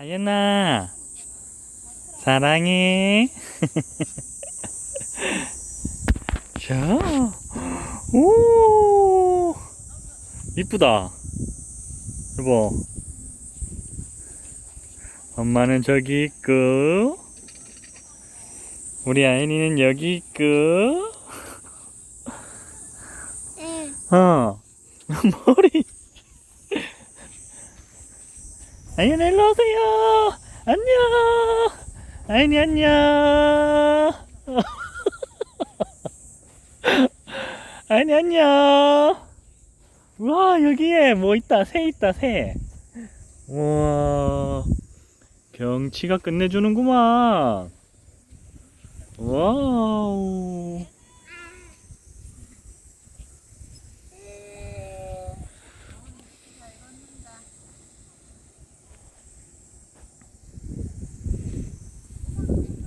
아연아 사랑해. 자, 오. 이쁘다. 여보. 엄마는 저기 있고. 우리 아연이는 여기 있고. 응. 어. 머리 아연 일로 오세요. 안녕. 아연이 안녕. 아연이 안녕. 우와 여기에 뭐 있다? 새 있다 새. 우와. 경치가 끝내주는구만. 와우